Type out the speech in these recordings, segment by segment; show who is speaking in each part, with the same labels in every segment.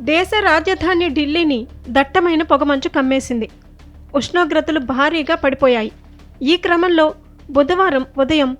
Speaker 1: దేశ రాజధాని ఢిల్లీని దట్టమైన పొగమంచు కమ్మేసింది. ఉష్ణోగ్రతలు భారీగా పడిపోయాయి. ఈ క్రమంలో బుధవారం ఉదయం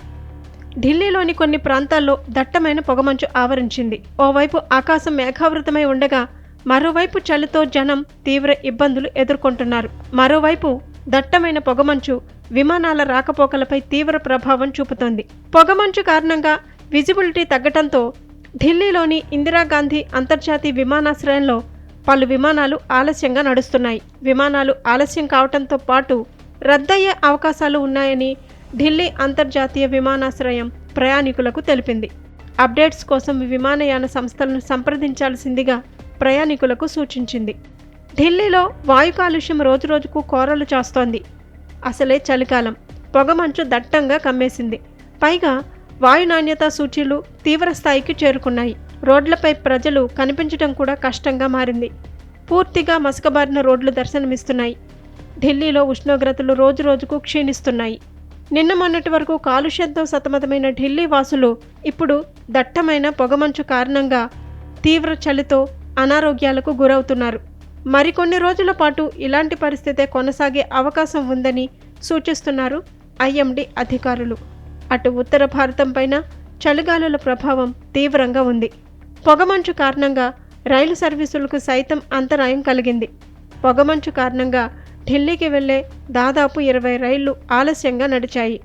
Speaker 1: ఢిల్లీలోని కొన్ని ప్రాంతాల్లో దట్టమైన పొగమంచు ఆవరించింది. ఓవైపు ఆకాశం మేఘావృతమై ఉండగా మరోవైపు చలితో జనం తీవ్ర ఇబ్బందులు ఎదుర్కొంటున్నారు. మరోవైపు దట్టమైన పొగమంచు విమానాల రాకపోకలపై తీవ్ర ప్రభావం చూపుతోంది. పొగమంచు కారణంగా విజిబిలిటీ తగ్గటంతో ఢిల్లీలోని ఇందిరాగాంధీ అంతర్జాతీయ విమానాశ్రయంలో పలు విమానాలు ఆలస్యంగా నడుస్తున్నాయి. విమానాలు ఆలస్యం కావడంతో పాటు రద్దయ్యే అవకాశాలు ఉన్నాయని ఢిల్లీ అంతర్జాతీయ విమానాశ్రయం ప్రయాణికులకు తెలిపింది. అప్డేట్స్ కోసం విమానయాన సంస్థలను సంప్రదించాల్సిందిగా ప్రయాణికులకు సూచించింది. ఢిల్లీలో వాయు కాలుష్యం రోజురోజుకు కోరలు చేస్తోంది. అసలే చలికాలం. పొగమంచు దట్టంగా కమ్మేసింది. పైగా వాయు నాణ్యత సూచీలు తీవ్ర స్థాయికి చేరుకున్నాయి. రోడ్లపై ప్రజలు కనిపించడం కూడా కష్టంగా మారింది. పూర్తిగా మసకబారిన రోడ్లు దర్శనమిస్తున్నాయి. ఢిల్లీలో ఉష్ణోగ్రతలు రోజురోజుకు క్షీణిస్తున్నాయి. నిన్న మొన్నటి వరకు కాలుష్యంతో సతమతమైన ఢిల్లీ వాసులు ఇప్పుడు దట్టమైన పొగమంచు కారణంగా తీవ్ర చలితో అనారోగ్యాలకు గురవుతున్నారు. మరికొన్ని రోజుల పాటు ఇలాంటి పరిస్థితే కొనసాగే అవకాశం ఉందని సూచిస్తున్నారు ఐఎండి అధికారులు. అటు ఉత్తర భారతం పైన చలిగాలుల ప్రభావం తీవ్రంగా ఉంది. పొగమంచు కారణంగా రైలు సర్వీసులకు సైతం అంతరాయం కలిగింది. పొగమంచు కారణంగా ఢిల్లీకి వెళ్ళే దాదాపు ఇరవై రైళ్ళు ఆలస్యంగా నడిచాయి.